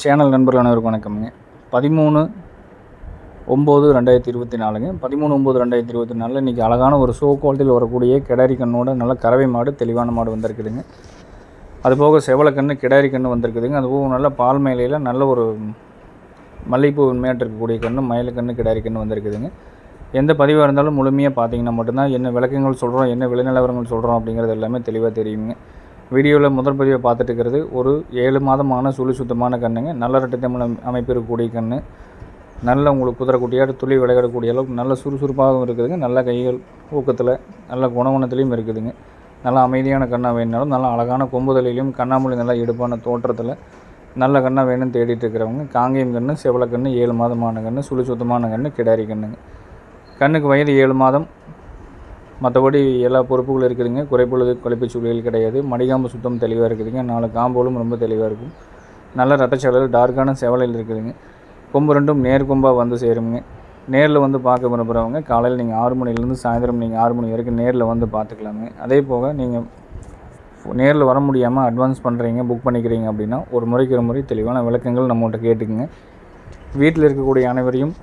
Channel நண்பர்கள் அனைவருக்கும் வணக்கம்ங்க. பதிமூணு ஒம்பது ரெண்டாயிரத்தி இருபத்தி நாலுங்க. பதிமூணு ஒம்பது ரெண்டாயிரத்தி இருபத்தி நாலில் இன்றைக்கி அழகான ஒரு ஷோ குவாலிட்டியில் வரக்கூடிய கிடாரி கண்ணோட நல்ல கறவை மாடு தெளிவான மாடு வந்திருக்குதுங்க. அதுபோக செவலக்கண்ணு கிடாரி கண்ணு வந்திருக்குதுங்க. அதுபோக நல்ல பால் மேலையில் நல்ல ஒரு மல்லிகைப்பூ உண்மையாட்டு இருக்கக்கூடிய கண்ணு மயிலக்கண்ணு கிடாரி கண்ணு வந்திருக்குதுங்க. எந்த பதிவாக இருந்தாலும் முழுமையாக பார்த்தீங்கன்னா மட்டும்தான் என்ன விளக்கங்கள் சொல்கிறோம் என்ன விலை நிலவரங்கள் சொல்கிறோம் அப்படிங்கிறது எல்லாமே தெளிவாக தெரியுங்க. வீடியோவில் முதல் பதிவை பார்த்துட்டு இருக்கிறது. ஒரு ஏழு மாதமான சுழி சுத்தமான கண்ணுங்க. நல்ல ரெட்டை தமிழ் அமைப்பு இருக்கக்கூடிய கண்ணு. நல்ல உங்களுக்கு குதிரை குட்டியாட்டு துளி விளையாடக்கூடிய அளவுக்கு நல்ல சுறுசுறுப்பாகவும் இருக்குதுங்க. நல்ல கைகள் ஊக்கத்தில் நல்ல குணகுணத்துலேயும் இருக்குதுங்க. நல்ல அமைதியான கண்ணாக வேணுனாலும் நல்ல அழகான கொம்புதலையிலையும் கண்ணாமொழி நல்லா எடுப்பான தோற்றத்தில் நல்ல கண்ணாக வேணும்னு தேடிட்டு இருக்கிறவங்க. காங்கேயம் கண்ணு செவல ஏழு மாதமான கண்ணு சுழி சுத்தமான கண்ணு கிடாரி கண்ணுங்க. கண்ணுக்கு வயது ஏழு மாதம். மற்றபடி எல்லா பொறுப்புகளும் இருக்குதுங்க. குறைப்பொழுது கழிப்பு சூழல் கிடையாது. மடிகாம்பு சுத்தம் தெளிவாக இருக்குதுங்க. நாலு காம்போலும் ரொம்ப தெளிவாக இருக்கும். நல்ல ரட்டச்செவல் டார்க்கான செவலையில் இருக்குதுங்க. கொம்பு ரெண்டும் நேர் கொம்பாக வந்து சேருங்க நேரில் வந்து பார்க்க விரும்புகிறவங்க காலையில் நீங்கள் ஆறு மணிலேருந்து சாயந்தரம் நீங்கள் ஆறு மணி வரைக்கும் நேரில் வந்து பார்த்துக்கலாங்க அதே போக நீங்கள் நேரில் வர முடியாமல் அட்வான்ஸ் பண்ணுறீங்க புக் பண்ணிக்கிறீங்க அப்படின்னா ஒரு முறைக்கு ஒரு முறை தெளிவான விளக்கங்கள் நம்மகிட்ட கேட்டுக்குங்க. வீட்டில் இருக்கக்கூடிய அனைவரையும்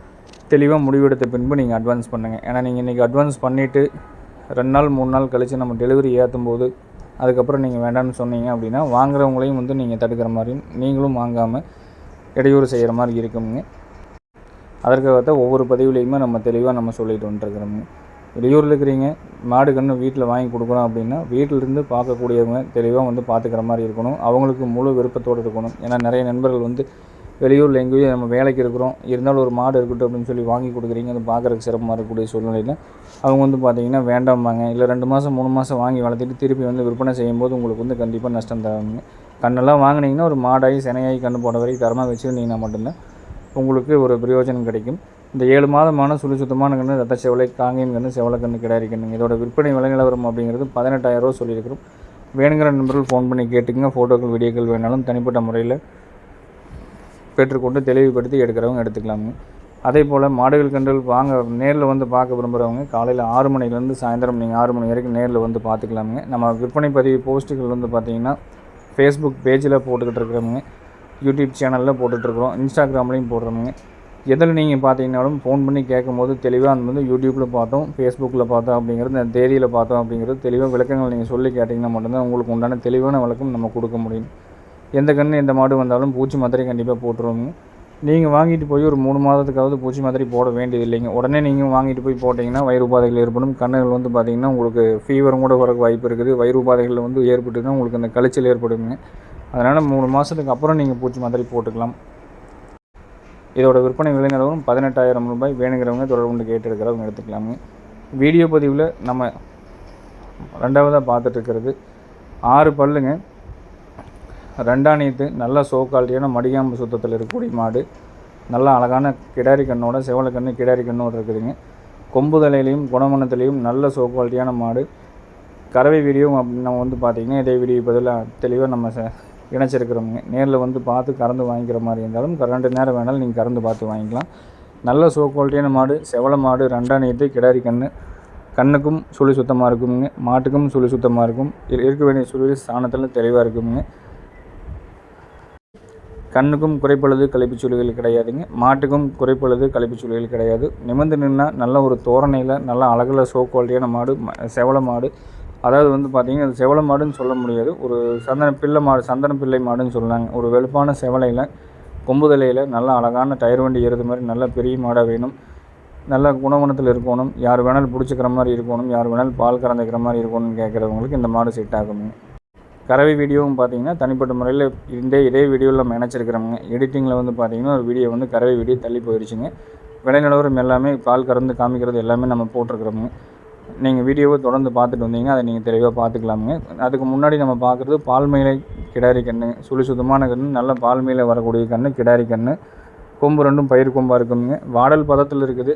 தெளிவாக முடிவெடுத்த பின்பு நீங்கள் அட்வான்ஸ் பண்ணுங்கள் ஏன்னா நீங்கள் இன்றைக்கி அட்வான்ஸ் பண்ணிவிட்டு ரெண்டு நாள் மூணு நாள் கழித்து நம்ம டெலிவரி ஏற்றும் போது அதுக்கப்புறம் நீங்கள் வேண்டாம்னு சொன்னீங்க அப்படின்னா வாங்குறவங்களையும் வந்து நீங்கள் தடுக்கிற மாதிரியும் நீங்களும் வாங்காமல் இடையூறு செய்கிற மாதிரி இருக்குங்க அதற்காகத்தான் ஒவ்வொரு பதிவுலேயுமே நம்ம தெளிவாக நம்ம சொல்லிட்டு வந்துட்டுருக்குறோங்க வெளியூரில் இருக்கிறீங்க மாடு கன்று வீட்டில் வாங்கி கொடுக்குறோம் அப்படின்னா வீட்டிலிருந்து பார்க்கக்கூடியவங்க தெளிவாக வந்து பார்த்துக்கிற மாதிரி இருக்கணும். அவங்களுக்கு முழு விருப்பத்தோடு இருக்கணும். ஏன்னா நிறைய நண்பர்கள் வந்து வெளியூரில் எங்கேயோ நம்ம வேலைக்கு இருக்கிறோம். இருந்தாலும் ஒரு மாடு இருக்கட்டும் அப்படின்னு சொல்லி வாங்கி கொடுக்குறீங்க. அது பார்க்குறக்கு சிறப்பாக இருக்கக்கூடிய சூழ்நிலையில் அவங்க வந்து பார்த்தீங்கன்னா வேண்டாம்பாங்க. இல்லை ரெண்டு மாதம் மூணு மாதம் வாங்கி வளர்த்துட்டு திருப்பி வந்து விற்பனை செய்யும்போது உங்களுக்கு வந்து கண்டிப்பாக நஷ்டம் தராங்க. கண்ணெல்லாம் வாங்கினீங்கன்னா ஒரு மாடாகி சினையாகி கண்ணு போட வரைக்கும் தரமாக வச்சுருந்தீங்கன்னா மட்டும்தான் உங்களுக்கு ஒரு பிரயோஜனம் கிடைக்கும். இந்த ஏழு மாதமான சுழி சுத்தமான கன்று ரத்த செவலை காங்கேயம் கன்று செவலை கன்று கிடாரி கண்ணுங்க. இதோட விற்பனை விலைநிலவரம் அப்படிங்கிறது அப்படிங்கிறது பதினெட்டாயிரரூவா சொல்லியிருக்கிறோம். வேணுங்கிற நண்பர்கள் ஃபோன் பண்ணி கேட்டுக்கங்க. ஃபோட்டோக்கள் வீடியோக்கள் வேணாலும் தனிப்பட்ட முறையில் பெற்றுக்கொண்டு தெளிவுபடுத்தி எடுக்கிறவங்க எடுத்துக்கலாமுங்க அதே போல் மாடுகள் கன்றுகள் வாங்க நேரில் வந்து பார்க்க விரும்புகிறவங்க காலையில் ஆறு மணிலேருந்து சாயந்தரம் நீங்கள் ஆறு மணி வரைக்கும் நேரில் வந்து பார்த்துக்கலாமுங்க. நம்ம விற்பனை பதிவு போஸ்ட்டுகள் வந்து பார்த்திங்கன்னா ஃபேஸ்புக் பேஜில் போட்டுக்கிட்டு இருக்கிறவங்க யூடியூப் சேனலில் போட்டுட்ருக்குறோம் இன்ஸ்டாகிராம்லேயும் போடுறோமுங்க எதில் நீங்கள் பார்த்தீங்கன்னாலும் ஃபோன் பண்ணி கேட்கும்போது தெளிவாக அந்த வந்து யூடியூப்பில் பார்த்தோம் ஃபேஸ்புக்கில் பார்த்தோம் அப்படிங்கிறது இந்த தேதியில் பார்த்தோம் அப்படிங்கிறது தெளிவாக விளக்கங்கள் நீங்கள் சொல்லி கேட்டிங்கன்னா மட்டும்தான் உங்களுக்கு உண்டான தெளிவான விளக்கம் நம்ம கொடுக்க முடியும். எந்த கன்று எந்த மாடு வந்தாலும் பூச்சி மாத்திரை கண்டிப்பாக போட்டுருவோங்க நீங்கள் வாங்கிட்டு போய் ஒரு மூணு மாதத்துக்காவது பூச்சி மாத்திரை போட வேண்டியது இல்லைங்க உடனே நீங்கள் வாங்கிட்டு போய் போட்டிங்கன்னா வயிறு உபாதைகள் ஏற்படும். கண்ணுகள் வந்து பார்த்திங்கன்னா உங்களுக்கு ஃபீவரும் கூட வரக்கு வாய்ப்பு இருக்குது. வயிறு உபாதைகள் வந்து ஏற்பட்டுன்னா உங்களுக்கு அந்த கழிச்சல் ஏற்படுங்க. அதனால் மூணு மாதத்துக்கு அப்புறம் நீங்கள் பூச்சி மாத்திரை போட்டுக்கலாம். இதோட விற்பனை விலைநிலவரம் பதினெட்டாயிரம் ரூபாய். வேணுங்கிறவங்க தொடர்பு கொண்டு கேட்டு எடுத்துக்கலாங்க. வீடியோ பதிவில் நம்ம ரெண்டாவதாக பார்த்துட்டு இருக்கிறது. ஆறு பல்லுங்க. ரெண்டாணியத்து நல்ல சோ குவாலிட்டியான மடிகாம்பு சுத்தத்தில் இருக்கக்கூடிய மாடு. நல்ல அழகான கிடாரி கண்ணோட செவலை கண்ணு கிடாரி கண்ணோடு இருக்குதுங்க. கொம்பு தலையிலையும் குணமணத்துலேயும் நல்ல சோ குவாலிட்டியான மாடு. கறவை வீடியோ நம்ம வந்து பார்த்திங்கன்னா இதே வீடியோ பதிலாக தெளிவாக நம்ம ச இணைச்சிருக்கிறோமுங்க. நேரில் வந்து பார்த்து கறந்து வாங்கிக்கிற மாதிரி இருந்தாலும் ரெண்டு நேரம் வேணாலும் நீங்கள் கறந்து பார்த்து வாங்கிக்கலாம். நல்ல சோ குவாலிட்டியான மாடு செவலை மாடு ரெண்டாணியத்து கிடாரி கண்ணு. கண்ணுக்கும் சுழி சுத்தமாக இருக்குங்க மாட்டுக்கும் சுழி சுத்தமாக இருக்கும். இருக்க வேண்டிய சுழி சாணத்தில் தெளிவாக இருக்குங்க கண்ணுக்கும் குறைப்பழுது கழிப்புச் சுழிகள் கிடையாதுங்க. மாட்டுக்கும் குறைப்பழுது கழிப்புச் சுழிகள் கிடையாது. நிமிர்ந்து நின்னால் நல்ல ஒரு தோரணையில் நல்ல அழகில் சோ குவாலிட்டியான மாடு செவல மாடு. அதாவது வந்து பார்த்திங்கன்னா அது செவல மாடுன்னு சொல்ல முடியாது. ஒரு சந்தன பிள்ளை மாடு சந்தன பிள்ளை மாடுன்னு சொன்னாங்க. ஒரு வெளுப்பான செவலையில் கொம்புதலையில் நல்ல அழகான டயர் வண்டி ஏறுது மாதிரி நல்ல பெரிய மாடாக வேணும். நல்ல குணகுணத்தில் இருக்கணும். யார் வேணாலும் பிடிச்சிக்கிற மாதிரி இருக்கணும். யார் வேணாலும் பால் கறந்துக்கிற மாதிரி இருக்கணும்னு கேட்குறவங்களுக்கு இந்த மாடு செட் ஆகுங்க. கறவை வீடியோவும் பார்த்தீங்கன்னா தனிப்பட்ட முறையில் இந்த இதே வீடியோவில் நம்ம இணைச்சிருக்கிறோங்க எடிட்டிங்கில் வந்து பார்த்தீங்கன்னா ஒரு வீடியோ வந்து கறவை வீடியோ தள்ளி போயிடுச்சுங்க விலை நிலவரம் எல்லாமே பால் கறந்து காமிக்கிறது எல்லாமே நம்ம போட்டிருக்கிறோங்க நீங்கள் வீடியோவை தொடர்ந்து பார்த்துட்டு வந்தீங்கன்னா அதை நீங்கள் தெளிவாக பார்த்துக்கலாமுங்க. அதுக்கு முன்னாடி நம்ம பார்க்குறது பால் கிடாரி கன்று சுழி சுத்தமான கன்று நல்ல பால்மையில் வரக்கூடிய கன்று கிடாரி கன்று கொம்பு ரெண்டும் பயிர் கொம்பாக இருக்குங்க வாடல் பதத்தில் இருக்குது.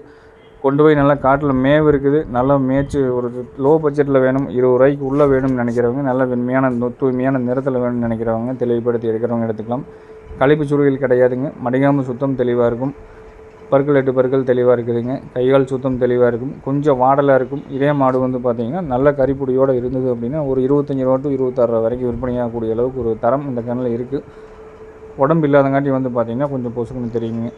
கொண்டு போய் நல்லா காட்டில் மேவு இருக்குது. நல்லா மேய்ச்சி ஒரு லோ பட்ஜெட்டில் வேணும் இருபது ரூபாய்க்கு உள்ளே வேணும்னு நினைக்கிறவங்க நல்ல வெண்மையான தூய்மையான நிறத்தில் வேணும்னு நினைக்கிறவங்க தெளிவுபடுத்தி எடுக்கிறவங்க எடுத்துக்கலாம். கழிப்பு சுருகில் கிடையாதுங்க. மடிகாமல் சுத்தம் தெளிவாக இருக்கும். பற்கள் எட்டு பற்கள் தெளிவாக இருக்குதுங்க. கைகால் சுத்தம் தெளிவாக இருக்கும். கொஞ்சம் வாடலாக இருக்கும். இதே மாடு வந்து பார்த்திங்கன்னா நல்ல கறிப்புடியோடு இருந்தது அப்படின்னா ஒரு இருபத்தஞ்சி ரூபா டு இருபத்தாறு ரூபா வரைக்கும் விற்பனையாகக்கூடிய அளவுக்கு ஒரு தரம் இந்த கண்ணில் இருக்குது உடம்பு இல்லாதங்காட்டி வந்து பார்த்திங்கன்னா கொஞ்சம் பொசுக்குன்னு தெரியுங்க.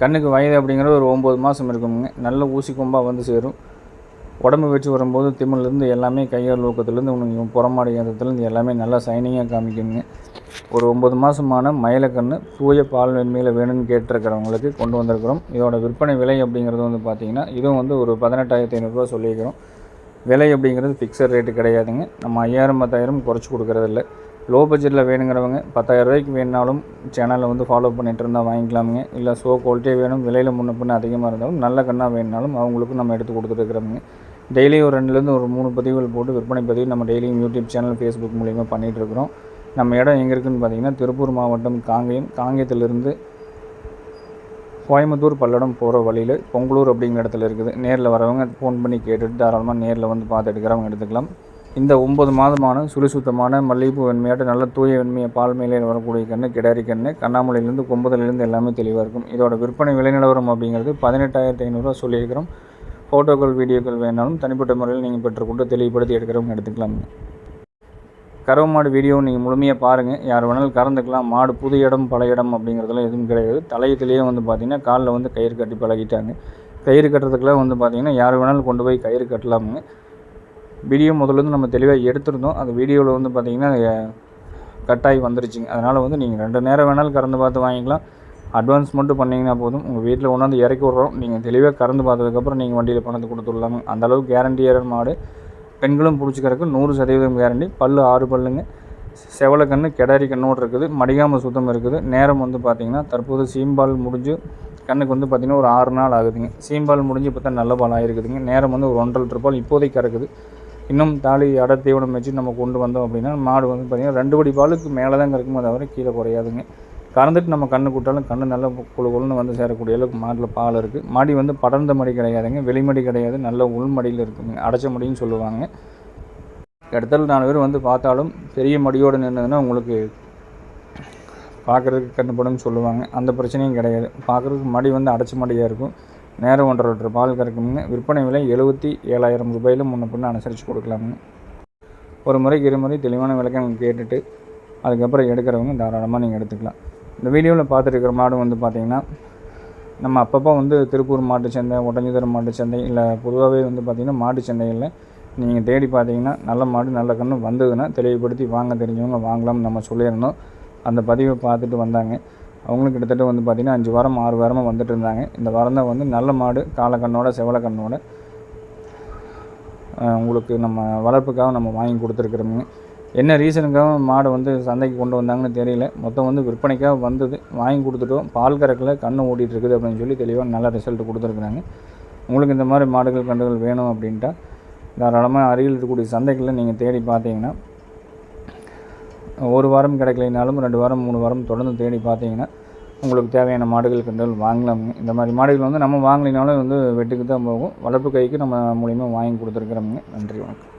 கண்ணுக்கு வயது அப்படிங்கிறது ஒரு ஒம்பது மாதம் இருக்குங்க நல்ல ஊசி கொம்பாக வந்து சேரும். உடம்பு வச்சு வரும்போது திமிழ்லேருந்து எல்லாமே கையால் ஊக்கத்துலேருந்து உங்களுக்கு புறமாடி ஏற்றத்துலேருந்து எல்லாமே நல்லா சைனிங்காக காமிக்குங்க. ஒரு ஒம்பது மாதமான மயிலக்கன்று தூய பால் வெண்மையில் வேணும்னு கேட்டிருக்கிறவங்களுக்கு கொண்டு வந்திருக்கிறோம். இதோட விற்பனை விலை அப்படிங்கிறது வந்து பார்த்திங்கன்னா இதுவும் வந்து ஒரு பதினெட்டாயிரத்தி ஐநூறுரூவா சொல்லியிருக்கிறோம். விலை அப்படிங்கிறது ஃபிக்ஸட் ரேட்டு கிடையாதுங்க. நம்ம ஐயாயிரம் பத்தாயிரம் குறைச்சி கொடுக்குறதில்ல. லோ பட்ஜெட்டில் வேணுங்கிறவங்க பத்தாயிரம் ரூபாய்க்கு வேணுனாலும் சேனலில் வந்து ஃபாலோ பண்ணிகிட்டு இருந்தால் வாங்கிக்கலாமுங்க. இல்லை ஸோ குவாலிட்டியாக வேணும் விலையில் முன்ன பின்ன அதிகமாக இருந்தாலும் நல்ல கண்ணாக வேணுனாலும் அவங்களுக்கும் நம்ம எடுத்து கொடுத்துருக்குறோமுங்க டெய்லி ஒரு ரெண்டுலேருந்து ஒரு மூணு பதிவுகள் போட்டு விற்பனை பதிவு நம்ம டெய்லியும் யூடியூப் சேனல் ஃபேஸ்புக் மூலிமா பண்ணிகிட்ருக்குறோம் நம்ம இடம் எங்கே இருக்குதுன்னு பார்த்தீங்கன்னா திருப்பூர் மாவட்டம் காங்கேயம். காங்கேயத்திலிருந்து கோயம்புத்தூர் பல்லடம் போகிற வழியில் பொங்கலூர் அப்படிங்கிற இடத்துல இருக்குது. நேரில் வரவங்க ஃபோன் பண்ணி கேட்டுட்டு தாராளமாக நேரில் வந்து பார்த்து எடுக்கிறவங்க எடுத்துக்கலாம். இந்த ஒம்பது மாதமான சுறுசுத்தமான மல்லிகைப்பூ வெண்மையாட்டு நல்ல தூய வெண்மையை பால் மேலே வரக்கூடிய கண்ணு கிடாரி கன்று கண்ணாமலையிலேருந்து கொம்புதலேருந்து எல்லாமே தெளிவாக இருக்கும். இதோட விற்பனை விலை நிலவரம் அப்படிங்கிறது பதினெட்டாயிரத்தி ஐநூறுரூவா சொல்லியிருக்கிறோம். ஃபோட்டோக்கள் வீடியோக்கள் வேணாலும் தனிப்பட்ட முறையில் நீங்கள் பெற்றுக்கொண்டு தெளிவுபடுத்தி எடுக்கிறவங்க எடுத்துக்கலாம். கறவை மாடு வீடியோ நீங்கள் முழுமையாக பாருங்கள் யார் வேணாலும் கறந்துக்கலாம். மாடு புது இடம் பழைய இடம் அப்படிங்கிறதுலாம் எதுவும் கிடையாது. தலையத்திலேயே வந்து பார்த்திங்கன்னா காலில் வந்து கயிறு கட்டி பழகிட்டாங்க. கயிறு கட்டுறதுக்கெல்லாம் வந்து பார்த்திங்கன்னா யார் வேணாலும் கொண்டு போய் கயிறு கட்டலாமுங்க. வீடியோ முதல்லேருந்து நம்ம தெளிவாக எடுத்திருந்தோம். அந்த வீடியோவில் வந்து பார்த்திங்கன்னா கட்டாகி வந்துருச்சுங்க. அதனால் வந்து நீங்கள் ரெண்டு நேரம் வேணாலும் கறந்து பார்த்து வாங்கிக்கலாம். அட்வான்ஸ் மட்டும் பண்ணிங்கன்னா போதும். உங்கள் வீட்டில் கொண்டாந்து இறக்கி விட்றோம். நீங்கள் தெளிவாக கறந்து பார்த்ததுக்கப்புறம் நீங்கள் வண்டியில் பணத்தை கொடுத்துடலாங்க அந்தளவுக்கு கேரண்டியான மாடு. பெண்களும் பிடிச்சிக்கிறதுக்கு நூறு சதவீதம் கேரண்டி பல் ஆறு பல்லுங்க. செவலை கன்று கிடாரி கண்ணோடு இருக்குது. மடிகாமல் சுத்தம் இருக்குது. நேரம் வந்து பார்த்திங்கன்னா தற்போது சீம்பால் முடிஞ்சு கண்ணுக்கு வந்து பார்த்திங்கன்னா ஒரு ஆறு நாள் ஆகுதுங்க. சீம்பால் முடிஞ்சு இப்போ தான் நல்ல பால் ஆகிருக்குதுங்க நேரம் வந்து ஒரு ஒன்றரை லிட்டர் பால் இப்போதைக்கு கறக்குது. இன்னும் தாலி அடர் தீவனம் வச்சு நம்ம கொண்டு வந்தோம் அப்படின்னா மாடு வந்து பார்த்திங்கன்னா ரெண்டு படி பாலுக்கு மேலே தான் கறக்குமோ தவிர கீழே குறையாதுங்க. கறந்துட்டு நம்ம கண்ணு கூட்டாலும் கண்ணு நல்லா குழு குழுன்னு வந்து சேரக்கூடிய அளவுக்கு மாட்டில் பால் இருக்குது மடி வந்து படர்ந்த மடி கிடையாதுங்க. வெளிமடி கிடையாது. நல்ல உள்மடியில் இருக்குங்க. அடைச்ச மடின்னு சொல்லுவாங்க. இடத்துல நாலு பேர் வந்து பார்த்தாலும் பெரிய மடியோடு நின்றதுன்னா உங்களுக்கு பார்க்குறதுக்கு கண்ணுப்படும் சொல்லுவாங்க. அந்த பிரச்சனையும் கிடையாது. பார்க்குறதுக்கு மடி வந்து அடைச்ச மடியாக இருக்கும். நேரம் ஒன்றரை லிட்டர் பால் கறக்கும்னு விற்பனை விலை எழுபத்தி ஏழாயிரம் ரூபாயிலும் முன்ன பின்ன அனுசரித்து கொடுக்கலாம்னு. ஒரு முறைக்கு இருமுறை தெளிவான விளக்கம் கேட்டுட்டு அதுக்கப்புறம் எடுக்கிறவங்க தாராளமாக நீங்கள் எடுத்துக்கலாம். இந்த வீடியோவில் பார்த்துருக்கிற மாடு வந்து பார்த்திங்கன்னா நம்ம அப்பப்போ வந்து திருப்பூர் மாட்டு சந்தை ஒட்டஞ்சிதரம் மாட்டு சந்தை இல்லை பொதுவாகவே வந்து பார்த்திங்கன்னா மாட்டு சந்தைகளில் நீங்கள் தேடி பார்த்தீங்கன்னா நல்ல மாடு நல்ல கன்று வந்ததுன்னா தெளிவுபடுத்தி வாங்க தெரிஞ்சவங்க வாங்கலாம்னு நம்ம சொல்லியிருந்தோம். அந்த பதிவை பார்த்துட்டு வந்தாங்க. அவங்களும் கிட்டத்தட்ட வந்து பார்த்திங்கன்னா அஞ்சு வாரம் ஆறு வாரமாக வந்துட்டு இருந்தாங்க. இந்த வாரம் தான் வந்து நல்ல மாடு காலக்கண்ணோட செவலை கண்ணோட உங்களுக்கு நம்ம வளர்ப்புக்காக நம்ம வாங்கி கொடுத்துருக்குறோமுங்க. என்ன ரீசனுக்காக மாடு வந்து சந்தைக்கு கொண்டு வந்தாங்கன்னு தெரியல. மொத்தம் வந்து விற்பனைக்காக வந்தது. வாங்கி கொடுத்துட்டோம். பால் கறக்கில் கண்ணு ஓடிட்டு இருக்குது அப்படின்னு சொல்லி தெளிவாக நல்ல ரிசல்ட் கொடுத்துருக்குறாங்க. உங்களுக்கு இந்த மாதிரி மாடுகள் கண்டுகள் வேணும் அப்படின்ட்டா தாராளமாக அருகில் இருக்கக்கூடிய சந்தைகளில் நீங்கள் தேடி பார்த்தீங்கன்னா ஒரு வாரம் கிடைக்கலைனாலும் ரெண்டு வாரம் மூணு வாரம் தொடர்ந்து தேடி பார்த்தீங்கன்னா உங்களுக்கு தேவையான மாடுகள் கண்டுகள் வாங்கலாம். இந்த மாதிரி மாடுகள் வந்து நம்ம வாங்கலினாலும் வந்து வெட்டுக்கு தான் போகும். வளர்ப்பு கைக்கு நம்ம மூலியமாக வாங்கி கொடுத்துருக்குறோமுங்க. நன்றி வணக்கம்.